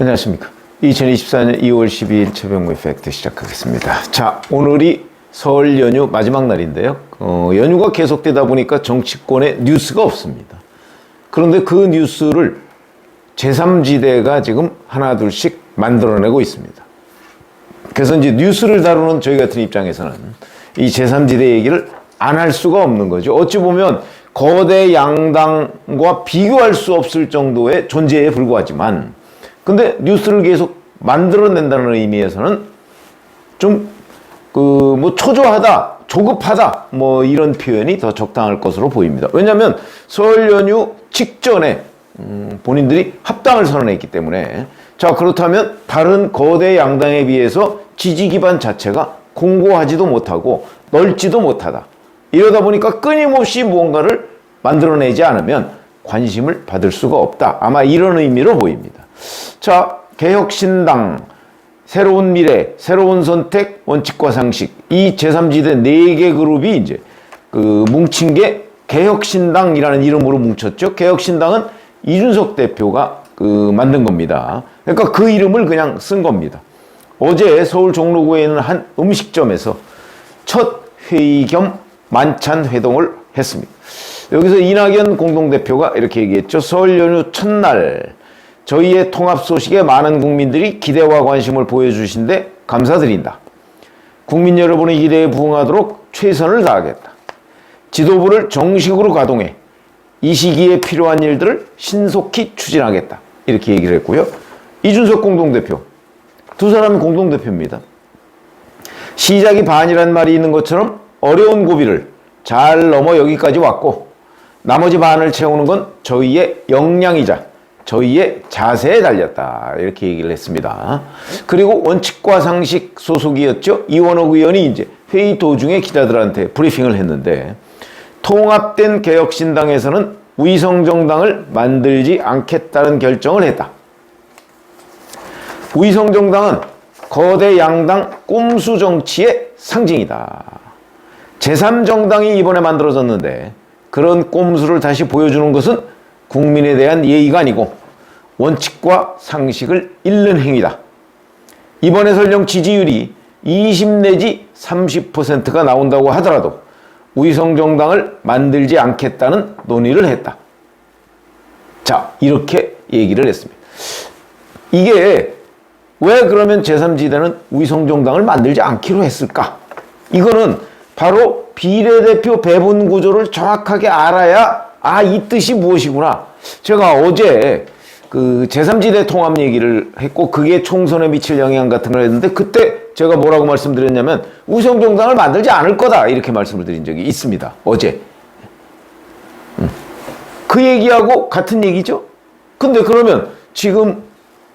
안녕하십니까. 2024년 2월 12일 최병무 이펙트 시작하겠습니다. 자, 오늘이 설 연휴 마지막 날인데요. 어, 연휴가 계속되다 보니까 정치권에 뉴스가 없습니다. 그런데 그 뉴스를 제3지대가 지금 하나둘씩 만들어내고 있습니다. 그래서 이제 뉴스를 다루는 저희 같은 입장에서는 이 제3지대 얘기를 안 할 수가 없는 거죠. 어찌 보면 거대 양당과 비교할 수 없을 정도의 존재에 불과하지만 근데 뉴스를 계속 만들어낸다는 의미에서는 좀 그 뭐 초조하다, 조급하다 뭐 이런 표현이 더 적당할 것으로 보입니다. 왜냐하면 설 연휴 직전에 음, 본인들이 합당을 선언했기 때문에 자 그렇다면 다른 거대 양당에 비해서 지지 기반 자체가 공고하지도 못하고 넓지도 못하다. 이러다 보니까 끊임없이 무언가를 만들어내지 않으면 관심을 받을 수가 없다. 아마 이런 의미로 보입니다. 자, 개혁신당, 새로운 미래, 새로운 선택, 원칙과 상식. 이 제3지대 네개 그룹이 이제 그 뭉친 게 개혁신당이라는 이름으로 뭉쳤죠. 개혁신당은 이준석 대표가 그 만든 겁니다. 그러니까 그 이름을 그냥 쓴 겁니다. 어제 서울 종로구에 있는 한 음식점에서 첫 회의 겸 만찬 회동을 했습니다. 여기서 이낙연 공동대표가 이렇게 얘기했죠. 설 연휴 첫날 저희의 통합 소식에 많은 국민들이 기대와 관심을 보여주신데 감사드린다. 국민 여러분의 기대에 부응하도록 최선을 다하겠다. 지도부를 정식으로 가동해 이 시기에 필요한 일들을 신속히 추진하겠다. 이렇게 얘기를 했고요. 이준석 공동대표. 두 사람이 공동대표입니다. 시작이 반이란 말이 있는 것처럼 어려운 고비를 잘 넘어 여기까지 왔고 나머지 반을 채우는 건 저희의 역량이자 저희의 자세에 달렸다. 이렇게 얘기를 했습니다. 그리고 원칙과 상식 소속이었죠. 이원옥 의원이 이제 회의 도중에 기자들한테 브리핑을 했는데 통합된 개혁신당에서는 위성정당을 만들지 않겠다는 결정을 했다. 위성정당은 거대 양당 꼼수 정치의 상징이다. 제3정당이 이번에 만들어졌는데 그런 꼼수를 다시 보여주는 것은 국민에 대한 예의가 아니고 원칙과 상식을 잃는 행위다. 이번에 설령 지지율이 20 내지 30%가 나온다고 하더라도 위성 정당을 만들지 않겠다는 논의를 했다. 자, 이렇게 얘기를 했습니다. 이게 왜 그러면 제3지대는 위성 정당을 만들지 않기로 했을까? 이거는 바로 비례대표 배분 구조를 정확하게 알아야 아, 이 뜻이 무엇이구나. 제가 어제 그 제3지대 통합 얘기를 했고 그게 총선에 미칠 영향 같은 걸 했는데 그때 제가 뭐라고 말씀드렸냐면 우성 정당을 만들지 않을 거다 이렇게 말씀을 드린 적이 있습니다. 어제. 음. 그 얘기하고 같은 얘기죠. 근데 그러면 지금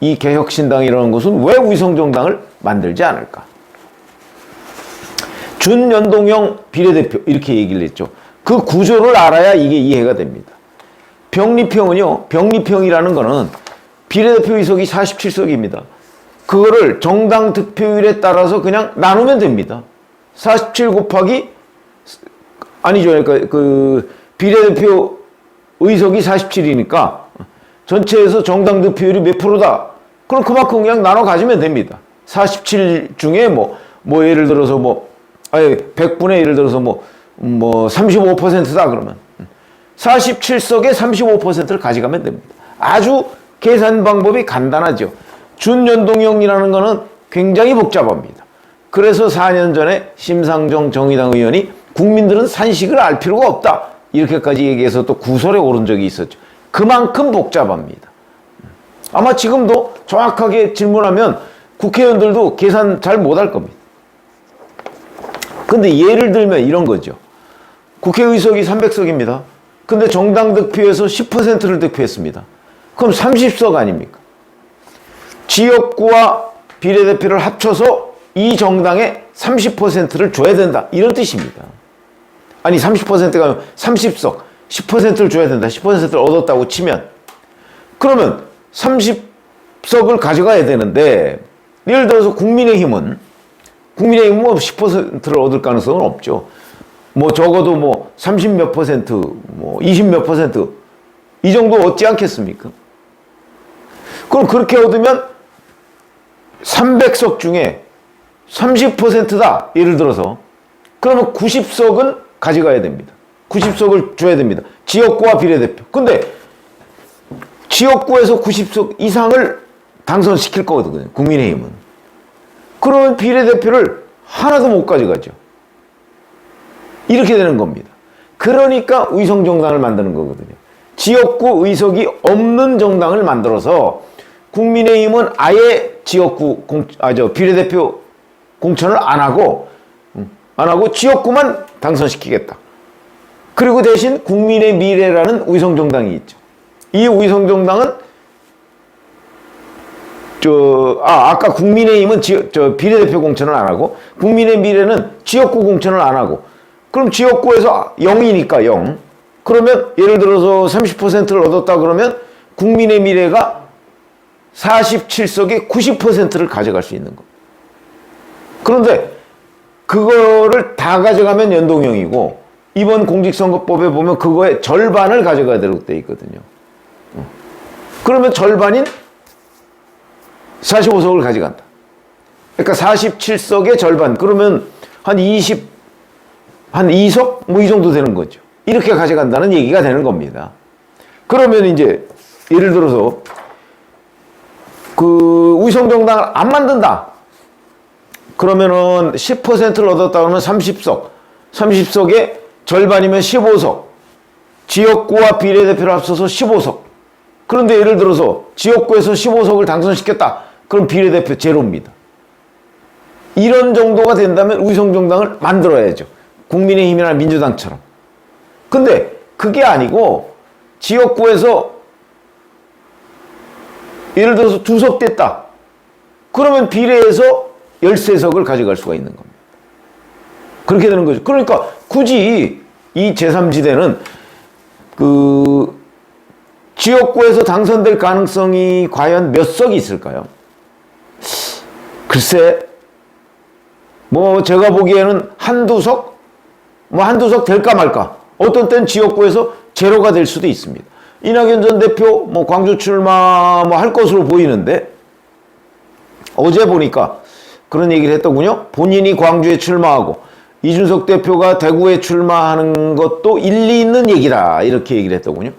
이 개혁신당이라는 것은 왜 위성정당을 만들지 않을까? 준연동형 비례대표 이렇게 얘기를 했죠. 그 구조를 알아야 이게 이해가 됩니다. 병리평은요. 병리평이라는 거는 비례대표 의석이 47석입니다. 그거를 정당 득표율에 따라서 그냥 나누면 됩니다. 47 곱하기 아니죠. 그러니까 그 비례대표 의석이 47이니까 전체에서 정당 득표율이 몇 프로다. 그럼 그만큼 그냥 나눠 가지면 됩니다. 47 중에 뭐, 뭐 예를 들어서 뭐, 아니, 100분의 예를 들어서 뭐, 뭐 35%다 그러면 47석에 35%를 가져가면 됩니다. 아주 계산 방법이 간단하죠. 준연동형이라는 거는 굉장히 복잡합니다. 그래서 4년 전에 심상정 정의당 의원이 국민들은 산식을 알 필요가 없다. 이렇게까지 얘기해서 또 구설에 오른 적이 있었죠. 그만큼 복잡합니다. 아마 지금도 정확하게 질문하면 국회의원들도 계산 잘 못할 겁니다. 근데 예를 들면 이런 거죠. 국회의석이 300석입니다. 근데 정당 득표에서 10%를 득표했습니다. 그럼 30석 아닙니까? 지역구와 비례대표를 합쳐서 이 정당에 30%를 줘야 된다. 이런 뜻입니다. 아니, 30%가 30석, 10%를 줘야 된다. 10%를 얻었다고 치면. 그러면 30석을 가져가야 되는데, 예를 들어서 국민의힘은, 국민의힘은 뭐 10%를 얻을 가능성은 없죠. 뭐 적어도 뭐 30 몇 퍼센트, 뭐 20 몇 퍼센트, 이 정도 얻지 않겠습니까? 그럼 그렇게 얻으면 300석 중에 30%다. 예를 들어서. 그러면 90석은 가져가야 됩니다. 90석을 줘야 됩니다. 지역구와 비례대표. 근데 지역구에서 90석 이상을 당선시킬 거거든요. 국민의힘은. 그러면 비례대표를 하나도 못 가져가죠. 이렇게 되는 겁니다. 그러니까 의성정당을 만드는 거거든요. 지역구 의석이 없는 정당을 만들어서 국민의힘은 아예 지역구 공, 아, 저 비례대표 공천을 안 하고, 음, 안 하고 지역구만 당선시키겠다. 그리고 대신 국민의 미래라는 의성정당이 있죠. 이 의성정당은 저, 아, 아까 국민의힘은 지, 저 비례대표 공천을 안 하고, 국민의 미래는 지역구 공천을 안 하고, 그럼 지역구에서 0이니까 0. 그러면 예를 들어서 30%를 얻었다 그러면 국민의 미래가 47석의 90%를 가져갈 수 있는 거. 그런데 그거를 다 가져가면 연동형이고 이번 공직선거법에 보면 그거의 절반을 가져가야 되도록 돼 있거든요. 어. 그러면 절반인 45석을 가져간다. 그러니까 47석의 절반. 그러면 한 20, 한 2석? 뭐 이 정도 되는 거죠. 이렇게 가져간다는 얘기가 되는 겁니다. 그러면 이제 예를 들어서 그 위성정당을 안 만든다. 그러면은 10%를 얻었다 그러면 30석. 30석의 절반이면 15석. 지역구와 비례대표를 합쳐서 15석. 그런데 예를 들어서 지역구에서 15석을 당선시켰다. 그럼 비례대표 제로입니다. 이런 정도가 된다면 위성정당을 만들어야죠. 국민의힘이나 민주당처럼. 근데 그게 아니고 지역구에서 예를 들어서 두 석 됐다. 그러면 비례해서 13석을 가져갈 수가 있는 겁니다. 그렇게 되는 거죠. 그러니까 굳이 이 제3지대는 그 지역구에서 당선될 가능성이 과연 몇 석이 있을까요? 글쎄, 뭐 제가 보기에는 한두 석? 뭐 한두 석 될까 말까? 어떤 땐 지역구에서 제로가 될 수도 있습니다. 이낙연 전 대표 뭐 광주 출마 뭐 할 것으로 보이는데 어제 보니까 그런 얘기를 했더군요. 본인이 광주에 출마하고 이준석 대표가 대구에 출마하는 것도 일리 있는 얘기다. 이렇게 얘기를 했더군요.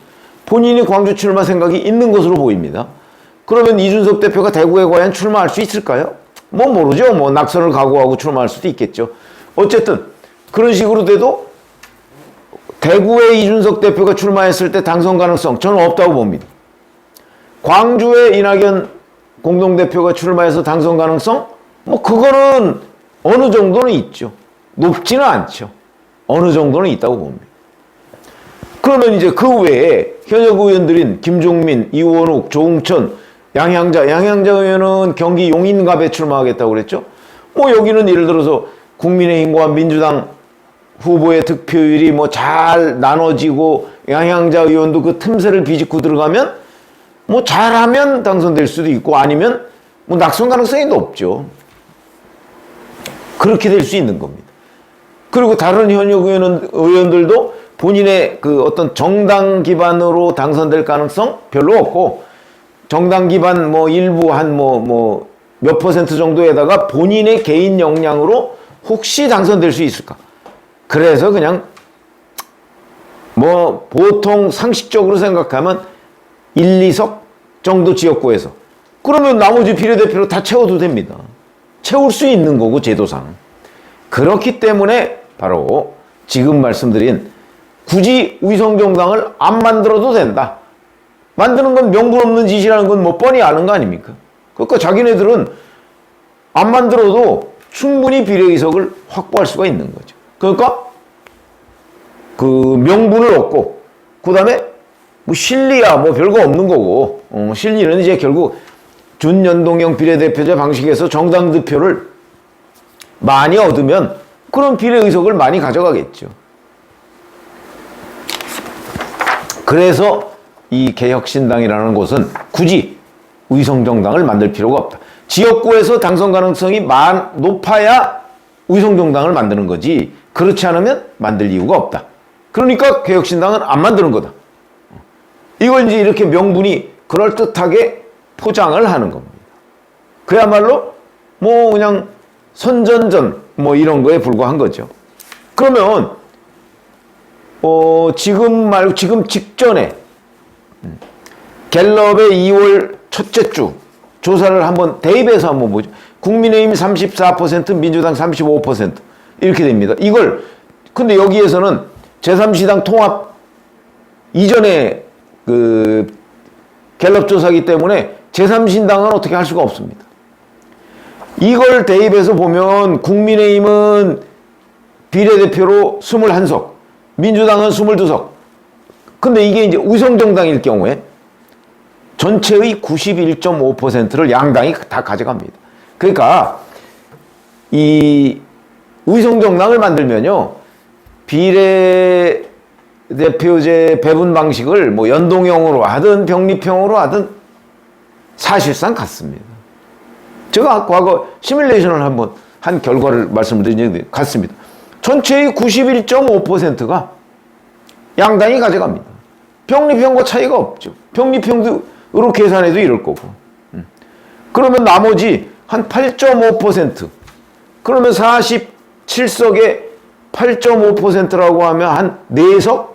본인이 광주 출마 생각이 있는 것으로 보입니다. 그러면 이준석 대표가 대구에 과연 출마할 수 있을까요? 뭐 모르죠. 뭐 낙선을 각오하고 출마할 수도 있겠죠. 어쨌든 그런 식으로 돼도 대구에 이준석 대표가 출마했을 때 당선 가능성 저는 없다고 봅니다. 광주에 이낙연 공동대표가 출마해서 당선 가능성? 뭐 그거는 어느 정도는 있죠. 높지는 않죠. 어느 정도는 있다고 봅니다. 그러면 이제 그 외에 현역 의원들인 김종민, 이원욱, 조웅천, 양향자, 양향자 의원은 경기 용인갑에 출마하겠다고 그랬죠. 뭐 여기는 예를 들어서 국민의힘과 민주당 후보의 득표율이 뭐 잘 나눠지고 양향자 의원도 그 틈새를 비집고 들어가면 뭐 잘하면 당선될 수도 있고 아니면 뭐 낙선 가능성이 높죠. 그렇게 될 수 있는 겁니다. 그리고 다른 현역 의원, 의원들도 본인의 그 어떤 정당 기반으로 당선될 가능성 별로 없고 정당 기반 뭐 일부 한 뭐 뭐 몇 퍼센트 정도에다가 본인의 개인 역량으로 혹시 당선될 수 있을까? 그래서 그냥 뭐 보통 상식적으로 생각하면 1, 2석 정도 지역구에서 그러면 나머지 비례대표로 다 채워도 됩니다. 채울 수 있는 거고 제도상. 그렇기 때문에 바로 지금 말씀드린 굳이 위성정당을 안 만들어도 된다. 만드는 건 명분 없는 짓이라는 건 뭐 뻔히 아는 거 아닙니까? 그러니까 자기네들은 안 만들어도 충분히 비례의석을 확보할 수가 있는 거죠. 그러니까 그 명분을 얻고 그 다음에 뭐 실리야 뭐 별거 없는 거고 어, 실리는 이제 결국 준연동형 비례대표제 방식에서 정당 득표를 많이 얻으면 그런 비례의석을 많이 가져가겠죠. 그래서 이 개혁신당이라는 곳은 굳이 위성정당을 만들 필요가 없다. 지역구에서 당선 가능성이 많, 높아야 위성정당을 만드는 거지 그렇지 않으면 만들 이유가 없다. 그러니까 개혁신당은 안 만드는 거다. 이걸 이제 이렇게 명분이 그럴듯하게 포장을 하는 겁니다. 그야말로 뭐 그냥 선전전 뭐 이런 거에 불과한 거죠. 그러면 어 지금 말고 지금 직전에 음, 갤럽의 2월 첫째 주 조사를 한번 대입해서 한번 보죠. 국민의힘 34%, 민주당 35% 이렇게 됩니다. 이걸 근데 여기에서는 제3시당 통합 이전에 그 갤럽 조사기 때문에 제3신당은 어떻게 할 수가 없습니다. 이걸 대입해서 보면 국민의힘은 비례대표로 21석, 민주당은 22석. 근데 이게 이제 우성정당일 경우에 전체의 91.5%를 양당이 다 가져갑니다. 그러니까 이 의성정당을 만들면요. 비례 대표제 배분 방식을 뭐 연동형으로 하든 병립형으로 하든 사실상 같습니다. 제가 과거 시뮬레이션을 한번 한 결과를 말씀을 드리는데 같습니다. 전체의 91.5%가 양당이 가져갑니다. 병립형과 차이가 없죠. 병립형으로 계산해도 이럴 거고. 음. 그러면 나머지 한 8.5% 그러면 47석에 8.5%라고 하면 한 4석?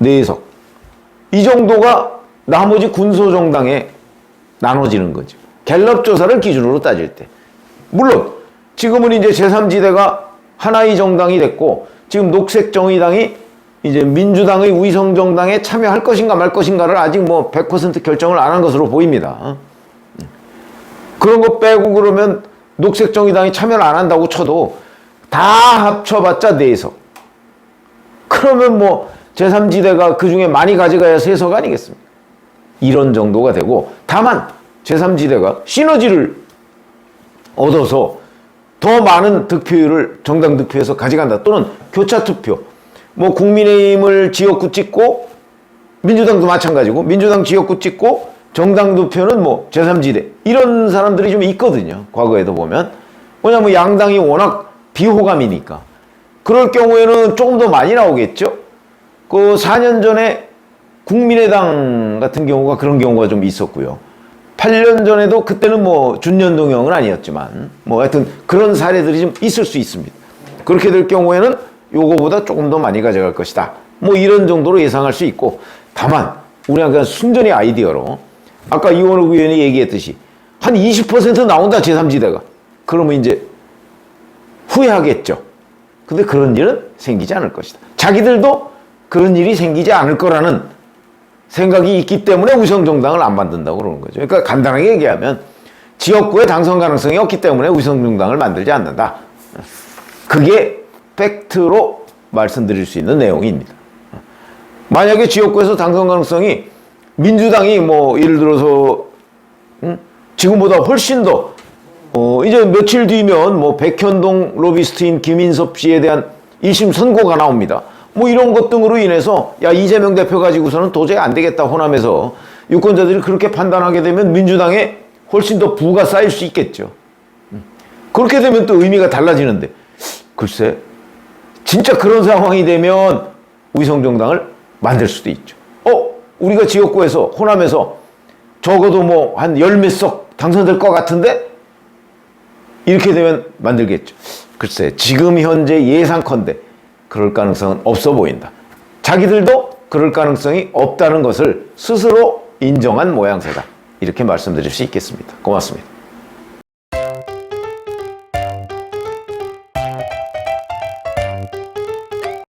4석. 이 정도가 나머지 군소정당에 나눠지는 거죠. 갤럽 조사를 기준으로 따질 때. 물론 지금은 이제 제3지대가 하나의 정당이 됐고 지금 녹색정의당이 이제 민주당의 위성정당에 참여할 것인가 말 것인가를 아직 뭐 100% 결정을 안 한 것으로 보입니다. 그런 거 빼고 그러면 녹색정의당이 참여를 안 한다고 쳐도 다 합쳐봤자 4석. 그러면 뭐 제3지대가 그 중에 많이 가져가야 3석 아니겠습니까? 이런 정도가 되고 다만 제3지대가 시너지를 얻어서 더 많은 득표율을 정당 득표에서 가져간다 또는 교차 투표 뭐 국민의힘을 지역구 찍고 민주당도 마찬가지고 민주당 지역구 찍고 정당 득표는 뭐 제3지대 이런 사람들이 좀 있거든요 과거에도 보면 왜냐면 양당이 워낙 비호감이니까 그럴 경우에는 조금 더 많이 나오겠죠 그 4년 전에 국민의당 같은 경우가 그런 경우가 좀 있었고요. 8년 전에도 그때는 뭐 준연동형은 아니었지만 뭐 하여튼 그런 사례들이 좀 있을 수 있습니다. 그렇게 될 경우에는 요거보다 조금 더 많이 가져갈 것이다. 뭐 이런 정도로 예상할 수 있고 다만 우리가 그냥 순전히 아이디어로 아까 이원욱 의원이 얘기했듯이 한 20% 나온다 제3지대가 그러면 이제 후회하겠죠. 근데 그런 일은 생기지 않을 것이다. 자기들도 그런 일이 생기지 않을 거라는 생각이 있기 때문에 우성정당을 안 만든다고 그러는 거죠. 그러니까 간단하게 얘기하면 지역구에 당선 가능성이 없기 때문에 우성정당을 만들지 않는다. 그게 팩트로 말씀드릴 수 있는 내용입니다. 만약에 지역구에서 당선 가능성이 민주당이 뭐 예를 들어서 음? 지금보다 훨씬 더 어, 이제 며칠 뒤면 뭐 백현동 로비스트인 김인섭 씨에 대한 1심 선고가 나옵니다. 뭐 이런 것 등으로 인해서 야 이재명 대표 가지고서는 도저히 안 되겠다 호남에서 유권자들이 그렇게 판단하게 되면 민주당에 훨씬 더 부가 쌓일 수 있겠죠. 음. 그렇게 되면 또 의미가 달라지는데 글쎄 진짜 그런 상황이 되면 위성정당을 만들 수도 있죠. 어 우리가 지역구에서 호남에서 적어도 뭐 한 열 몇 석 당선될 것 같은데 이렇게 되면 만들겠죠. 글쎄 지금 현재 예상컨대 그럴 가능성은 없어 보인다. 자기들도 그럴 가능성이 없다는 것을 스스로 인정한 모양새다. 이렇게 말씀드릴 수 있겠습니다. 고맙습니다.